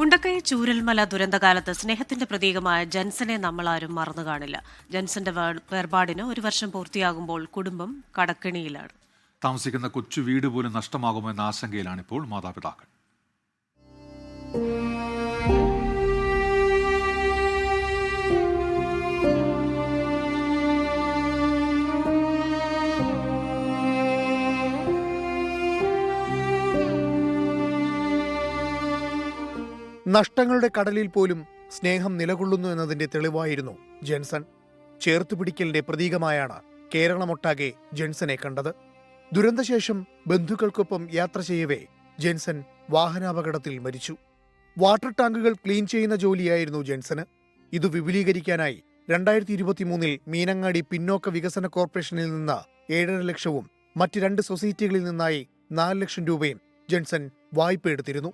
മുണ്ടക്കൈ ചൂരൽമല ദുരന്തകാലത്ത് സ്നേഹത്തിന്റെ പ്രതീകമായ ജൻസനെ നമ്മൾ ആരും മറന്നു കാണില്ല. ജൻസന്റെ വേർ- വേർപാടിന് ഒരു വർഷം പൂർത്തിയാകുമ്പോൾ കുടുംബം കടക്കിണിയിലാണ്. താമസിക്കുന്ന കൊച്ചു വീട് പോലും നഷ്ടമാകുമെന്ന ആശങ്കയിലാണിപ്പോൾ മാതാപിതാക്കൾ. നഷ്ടങ്ങളുടെ കടലിൽ പോലും സ്നേഹം നിലകൊള്ളുന്നു എന്നതിന്റെ തെളിവായിരുന്നു ജെൻസൺ. ചേർത്തുപിടിക്കലിന്റെ പ്രതീകമായാണ് കേരളമൊട്ടാകെ ജെൻസനെ കണ്ടത്. ദുരന്തശേഷം ബന്ധുക്കൾക്കൊപ്പം യാത്ര ചെയ്യവേ ജെൻസൺ വാഹനാപകടത്തിൽ മരിച്ചു. വാട്ടർ ടാങ്കുകൾ ക്ലീൻ ചെയ്യുന്ന ജോലിയായിരുന്നു ജെൻസന്. ഇത് വിപുലീകരിക്കാനായി രണ്ടായിരത്തി ഇരുപത്തിമൂന്നിൽ മീനങ്ങാടി പിന്നോക്ക വികസന കോർപ്പറേഷനിൽ നിന്ന് ഏഴര ലക്ഷവും മറ്റ് രണ്ട് സൊസൈറ്റികളിൽ നിന്നായി നാല് ലക്ഷം രൂപയും ജെൻസൺ വായ്പ എടുത്തിരുന്നു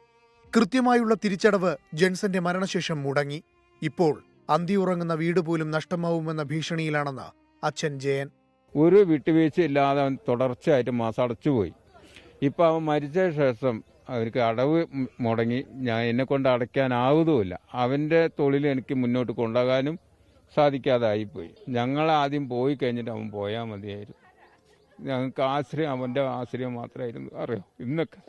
കൃത്യമായുള്ള തിരിച്ചടവ് ജെൻസന്റെ മരണശേഷം മുടങ്ങി. ഇപ്പോൾ അന്തിയുറങ്ങുന്ന വീട് പോലും നഷ്ടമാവുമെന്ന ഭീഷണിയിലാണെന്ന് അച്ഛൻ ജയൻ. ഒരു വിട്ടുവീഴ്ച ഇല്ലാതെ അവൻ തുടർച്ചയായിട്ട് മാസം അടച്ചുപോയി. ഇപ്പം അവൻ മരിച്ച ശേഷം അവർക്ക് അടവ് മുടങ്ങി. ഞാൻ എന്നെ കൊണ്ട് അടയ്ക്കാനാവുതുമില്ല. അവന്റെ തൊഴിൽ എനിക്ക് മുന്നോട്ട് കൊണ്ടുപോകാനും സാധിക്കാതായിപ്പോയി ഞങ്ങൾ ആദ്യം പോയി കഴിഞ്ഞിട്ട് അവൻ പോയാൽ മതിയായിരുന്നു. ഞങ്ങൾക്ക് ആശ്രയം അവന്റെ ആശ്രയം മാത്രമായിരുന്നു. അറിയാം? ഇന്നൊക്കെ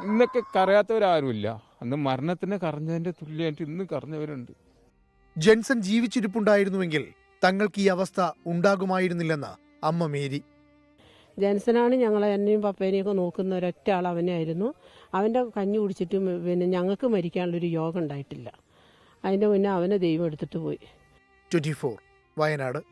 ഇന്നൊക്കെ കരയാത്തവരാരുമില്ല. അന്ന് മരണത്തിന് കറഞ്ഞതിന്റെ തുല്യമായിട്ട് ഇന്ന് കറഞ്ഞവരുണ്ട് ജെൻസൺ ജീവിച്ചിരിപ്പുണ്ടായിരുന്നുവെങ്കിൽ തങ്ങൾക്ക് ഈ അവസ്ഥ ഉണ്ടാകുമായിരുന്നില്ലെന്ന് അമ്മ മേരി. ജെൻസനാണ് ഞങ്ങളെ എന്നെയും പപ്പേനെയും ഒക്കെ നോക്കുന്ന ഒരൊറ്റ ആൾ അവനായിരുന്നു. അവന്റെ കഞ്ഞി കുടിച്ചിട്ട് പിന്നെ ഞങ്ങൾക്ക് മരിക്കാനുള്ളൊരു യോഗം ഉണ്ടായിട്ടില്ല. അതിന്റെ മുന്നേ അവനെ ദൈവം എടുത്തിട്ട് പോയി. ട്വന്റി വയനാട്.